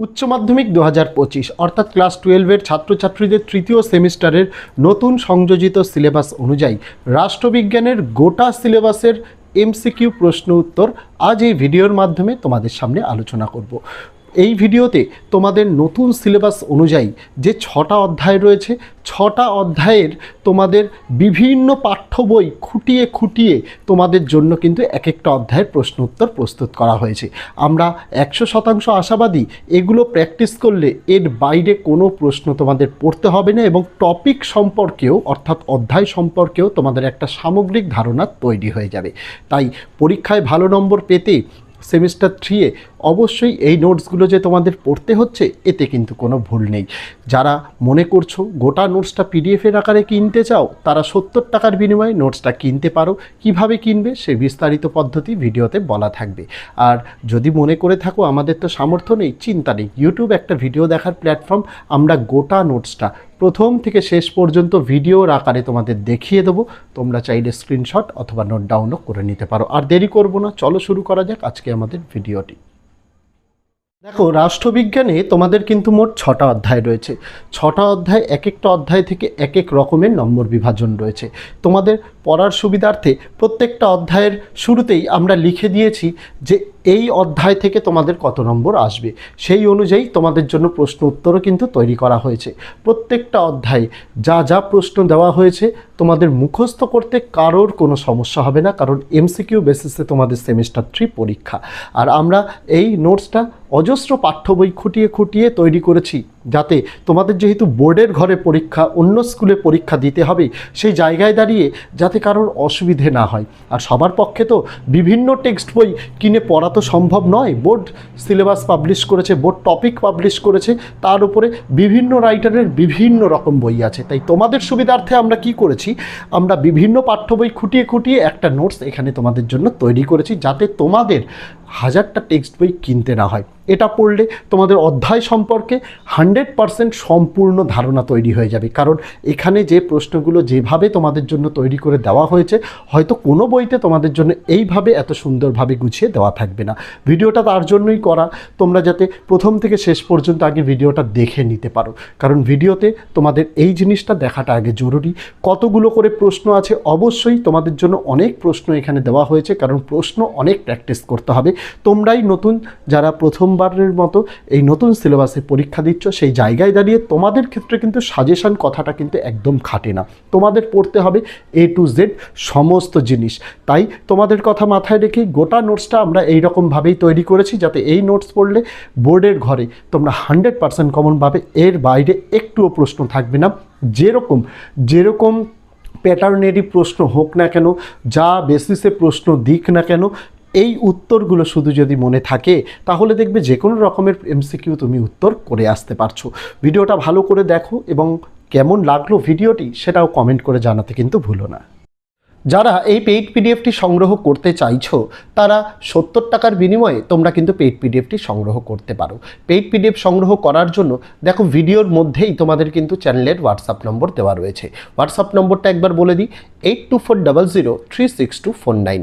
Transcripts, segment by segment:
উচ্চ মাধ্যমিক দু হাজার পঁচিশ, অর্থাৎ ক্লাস টুয়েলভের ছাত্রছাত্রীদের তৃতীয় সেমিস্টারের নতুন সংযোজিত সিলেবাস অনুযায়ী রাষ্ট্রবিজ্ঞানের গোটা সিলেবাসের এমসিকিউ প্রশ্ন উত্তর আজ এই ভিডিওর মাধ্যমে তোমাদের সামনে আলোচনা করব। এই ভিডিওতে তোমাদের নতুন সিলেবাস অনুযায়ী যে ছটা অধ্যায় রয়েছে, ছটা অধ্যায়ের তোমাদের বিভিন্ন পাঠ্য বই খুঁটিয়ে খুঁটিয়ে তোমাদের জন্য কিন্তু এক একটা অধ্যায়ের প্রশ্ন উত্তর প্রস্তুত করা হয়েছে। আমরা একশো শতাংশ আশাবাদী এগুলো প্র্যাকটিস করলে এর বাইরে কোনো প্রশ্ন তোমাদের পড়তে হবে না এবং টপিক সম্পর্কেও অর্থাৎ অধ্যায় সম্পর্কেও তোমাদের একটা সামগ্রিক ধারণা তৈরি হয়ে যাবে। তাই পরীক্ষায় ভালো নম্বর পেতে সেমিস্টার থ্রিয়ে অবশ্যই এই নোটসগুলো যে তোমাদের পড়তে হচ্ছে, এতে কিন্তু কোনো ভুল নেই। যারা মনে করছ গোটা নোটসটা পিডিএফের আকারে কিনতে চাও, তারা সত্তর টাকার বিনিময়ে নোটসটা কিনতে পারো। কীভাবে কিনবে সে বিস্তারিত পদ্ধতি ভিডিওতে বলা থাকবে। আর যদি মনে করে থাকো আমাদের তো সামর্থ্য নেই, চিন্তা নেই। ইউটিউব একটা ভিডিও দেখার প্ল্যাটফর্ম, আমরা গোটা নোটসটা প্রথম থেকে শেষ পর্যন্ত ভিডিওর আকারে তোমাদের দেখিয়ে দেবো। তোমরা চাইলে স্ক্রিনশট অথবা নোট ডাউনও করে নিতে পারো। আর দেরি করব না, চলো শুরু করা যাক আজকে আমাদের ভিডিওটি। দেখো, রাষ্ট্রবিজ্ঞানে তোমাদের কিন্তু মোট ছটা অধ্যায় রয়েছে। ছটা অধ্যায় এক একটা অধ্যায় থেকে এক এক রকমের নম্বর বিভাজন রয়েছে। তোমাদের পড়ার সুবিধার্থে প্রত্যেকটা অধ্যায়ের শুরুতেই আমরা লিখে দিয়েছি যে এই অধ্যায় থেকে তোমাদের কত নম্বর আসবে? সেই অনুযায়ী তোমাদের জন্য প্রশ্ন উত্তরও কিন্তু তৈরি করা হয়েছে। প্রত্যেকটা অধ্যায়ে যা যা প্রশ্ন দেওয়া হয়েছে, তোমাদের মুখস্থ করতে কারোর কোনো সমস্যা হবে না, কারণ এমসিকিউ বেসিসে তোমাদের সেমিস্টার থ্রি পরীক্ষা। আর আমরা এই নোটসটা অজস্র পাঠ্য বই খুঁটিয়ে খুঁটিয়ে তৈরি করেছি। যাতে তোমাদের যেহেতু বোর্ডের ঘরে পরীক্ষা, অন্য স্কুলে পরীক্ষা দিতে হবে, সেই জায়গায় দাঁড়িয়ে যাতে কারোর অসুবিধে না হয়। আর সবার পক্ষে তো বিভিন্ন টেক্সট বই কিনে পড়া তো সম্ভব নয়। বোর্ড সিলেবাস পাবলিশ করেছে, বোর্ড টপিক পাবলিশ করেছে, তার উপরে বিভিন্ন রাইটারের বিভিন্ন রকম বই আছে। তাই তোমাদের সুবিধার্থে আমরা কি করেছি? আমরা বিভিন্ন পাঠ্য বই খুঁটিয়ে খুঁটিয়ে একটা নোটস এখানে তোমাদের জন্য তৈরি করেছি, যাতে তোমাদের হাজারটা টেক্সট বই কিনতে না হয়। এটা পড়লে তোমাদের অধ্যায় সম্পর্কে হান্ড্রেড পারসেন্ট সম্পূর্ণ ধারণা তৈরি হয়ে যাবে। কারণ এখানে যে প্রশ্নগুলো যেভাবে তোমাদের জন্য তৈরি করে দেওয়া হয়েছে, হয়তো কোনো বইতে তোমাদের জন্য এইভাবে এত সুন্দরভাবে গুছিয়ে দেওয়া থাকবে না। ভিডিওটা তার জন্যই করা, তোমরা যাতে প্রথম থেকে শেষ পর্যন্ত আগে ভিডিওটা দেখে নিতে পারো। কারণ ভিডিওতে তোমাদের এই জিনিসটা দেখাটা আগে জরুরি। কতগুলো করে প্রশ্ন আছে, অবশ্যই তোমাদের জন্য অনেক প্রশ্ন এখানে দেওয়া হয়েছে। কারণ প্রশ্ন অনেক প্র্যাকটিস করতে হবে। তোমরাই নতুন, যারা প্রথমবারের মতো এই নতুন সিলেবাসে পরীক্ষা দিচ্ছ, সেই জায়গায় দাঁড়িয়ে তোমাদের ক্ষেত্রে কিন্তু সাজেশন কথাটা কিন্তু একদম খাটে না। তোমাদের পড়তে হবে এ টু জেড সমস্ত জিনিস। তাই তোমাদের কথা মাথায় রেখে গোটা নোটসটা আমরা এই রকমভাবেই তৈরি করেছি, যাতে এই নোটস পড়লে বোর্ডের ঘরে তোমরা হান্ড্রেড পার্সেন্ট কমনভাবে এর বাইরে একটুও প্রশ্ন থাকবে না। যেরকম যেরকম প্যাটার্নেরই প্রশ্ন হোক না কেন, যা বেসিসে প্রশ্ন দিক না কেন এই উত্তরগুলো শুধু যদি মনে থাকে, তাহলে দেখবে যে কোনো রকমের এমসিকিউ তুমি উত্তর করে আসতে পারছ। ভিডিওটা ভালো করে দেখো এবং কেমন লাগল ভিডিওটি সেটাও কমেন্ট করে জানাতে কিন্তু ভুলো না। যারা এই পেইড পিডিএফটি সংগ্রহ করতে চাইছো, তারা সত্তর টাকার বিনিময়ে তোমরা কিন্তু পেইড পিডিএফটি সংগ্রহ করতে পারো। পেইড পিডিএফ সংগ্রহ করার জন্য দেখো ভিডিওর মধ্যেই তোমাদের কিন্তু চ্যানেলের হোয়াটসঅ্যাপ নম্বর দেওয়া রয়েছে। হোয়াটসঅ্যাপ নম্বরটা একবার বলে দিই eight two four double zero three six two four nine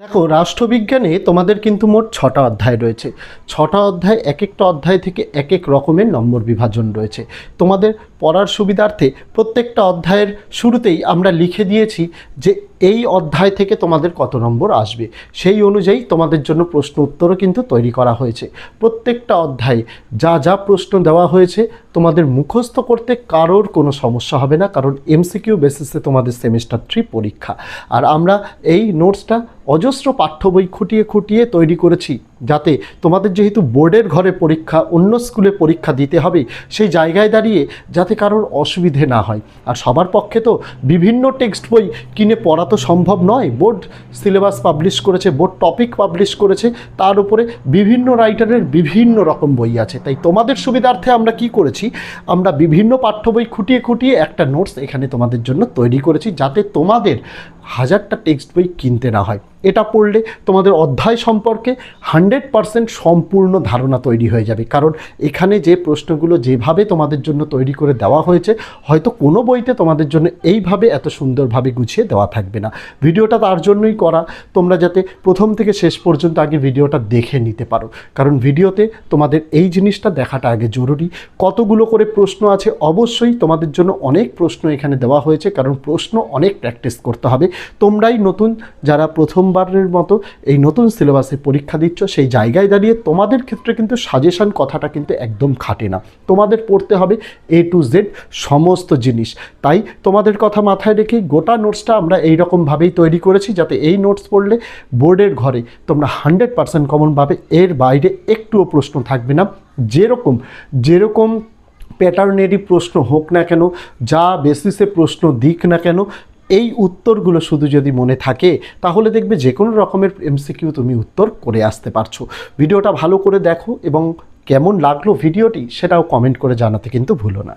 দেখো, রাষ্ট্রবিজ্ঞানে তোমাদের কিন্তু মোট ছটা অধ্যায় রয়েছে। ছটা অধ্যায় এক একটা অধ্যায় থেকে এক এক রকমের নম্বর বিভাজন রয়েছে। তোমাদের পড়ার সুবিধার্থে প্রত্যেকটা অধ্যায়ের শুরুতেই আমরা লিখে দিয়েছি যে এই অধ্যায় থেকে তোমাদের কত নম্বর আসবে। সেই অনুযায়ী তোমাদের জন্য প্রশ্ন উত্তরও কিন্তু তৈরি করা হয়েছে। প্রত্যেকটা অধ্যায়ে যা যা প্রশ্ন দেওয়া হয়েছে, তোমাদের মুখস্থ করতে কারোর কোনো সমস্যা হবে না, কারণ এমসিকিউ বেসিসে তোমাদের সেমিস্টার থ্রি পরীক্ষা। আর আমরা এই নোটসটা অজস্র পাঠ্য বই খুঁটিয়ে খুঁটিয়ে তৈরি করেছি যাতে তোমাদের যেহেতু বোর্ডের ঘরে পরীক্ষা, অন্য স্কুলে পরীক্ষা দিতে হবে, সেই জায়গায় দাঁড়িয়ে যাতে কারোর অসুবিধে না হয়। আর সবার পক্ষে তো বিভিন্ন টেক্সট বই কিনে পড়া তো সম্ভব নয়। বোর্ড সিলেবাস পাবলিশ করেছে, বোর্ড টপিক পাবলিশ করেছে, তার উপরে বিভিন্ন রাইটারের বিভিন্ন রকম বই আছে। তাই তোমাদের সুবিধার্থে আমরা কি করেছি? আমরা বিভিন্ন পাঠ্য বই খুঁটিয়ে খুঁটিয়ে একটা নোটস এখানে তোমাদের জন্য তৈরি করেছি, যাতে তোমাদের হাজারটা টেক্সট বই কিনতে না হয়। এটা পড়লে তোমাদের অধ্যায় সম্পর্কে হান্ড্রেড পারসেন্ট সম্পূর্ণ ধারণা তৈরি হয়ে যাবে। কারণ এখানে যে প্রশ্নগুলো যেভাবে তোমাদের জন্য তৈরি করে দেওয়া হয়েছে, হয়তো কোনো বইতে তোমাদের জন্য এইভাবে এত সুন্দরভাবে গুছিয়ে দেওয়া থাকবে না। ভিডিওটা তার জন্যই করা, তোমরা যাতে প্রথম থেকে শেষ পর্যন্ত আগে ভিডিওটা দেখে নিতে পারো। কারণ ভিডিওতে তোমাদের এই জিনিসটা দেখাটা আগে জরুরি। কতগুলো করে প্রশ্ন আছে, অবশ্যই তোমাদের জন্য অনেক প্রশ্ন এখানে দেওয়া হয়েছে। কারণ প্রশ্ন অনেক প্র্যাকটিস করতে হবে। তোমরাই নতুন, যারা প্রথমবারের মতো এই নতুন সিলেবাসে পরীক্ষা দিচ্ছ, সেই জায়গায় দাঁড়িয়ে তোমাদের ক্ষেত্রে কিন্তু সাজেশান কথাটা কিন্তু একদম খাটে না। তোমাদের পড়তে হবে এ টু জেড সমস্ত জিনিস। তাই তোমাদের কথা মাথায় রেখে গোটা নোটসটা আমরা এই রকমভাবেই তৈরি করেছি, যাতে এই নোটস পড়লে বোর্ডের ঘরে তোমরা হান্ড্রেড পার্সেন্ট কমন পাবে। এর বাইরে একটুও প্রশ্ন থাকবে না। যেরকম যেরকম প্যাটার্নেরই প্রশ্ন হোক না কেন, যা বেসিসে প্রশ্ন দিক না কেন এই উত্তরগুলো শুধু যদি মনে থাকে, তাহলে দেখবে যে কোনো রকমের এমসিকিউ তুমি উত্তর করে আসতে পারছ। ভিডিওটা ভালো করে দেখো এবং কেমন লাগল ভিডিওটি সেটাও কমেন্ট করে জানাতে কিন্তু ভুলো না।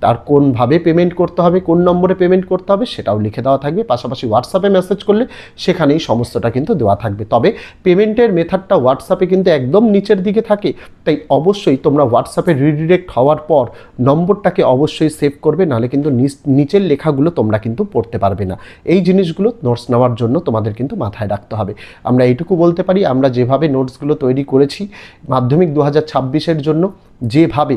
তার কোনভাবে পেমেন্ট করতে হবে, কোন নম্বরে পেমেন্ট করতে হবে সেটাও লিখে দেওয়া থাকবে। পাশাপাশি হোয়াটসঅ্যাপে মেসেজ করলে সেখানেই সমস্তটা কিন্তু দেওয়া থাকবে। তবে পেমেন্টের মেথডটা হোয়াটসঅ্যাপে কিন্তু একদম নিচের দিকে থাকে। তাই অবশ্যই তোমরা হোয়াটসঅ্যাপে রিডিরেক্ট হওয়ার পর নম্বরটাকে অবশ্যই সেভ করবে, নাহলে কিন্তু নিচ- নিচের লেখাগুলো তোমরা কিন্তু পড়তে পারবে না। এই জিনিসগুলো নোটস নেওয়ার জন্য তোমাদের কিন্তু মাথায় রাখতে হবে। আমরা এইটুকু বলতে পারি, আমরা যেভাবে নোটসগুলো তৈরি করেছি, মাধ্যমিক দু হাজার জন্য যেভাবে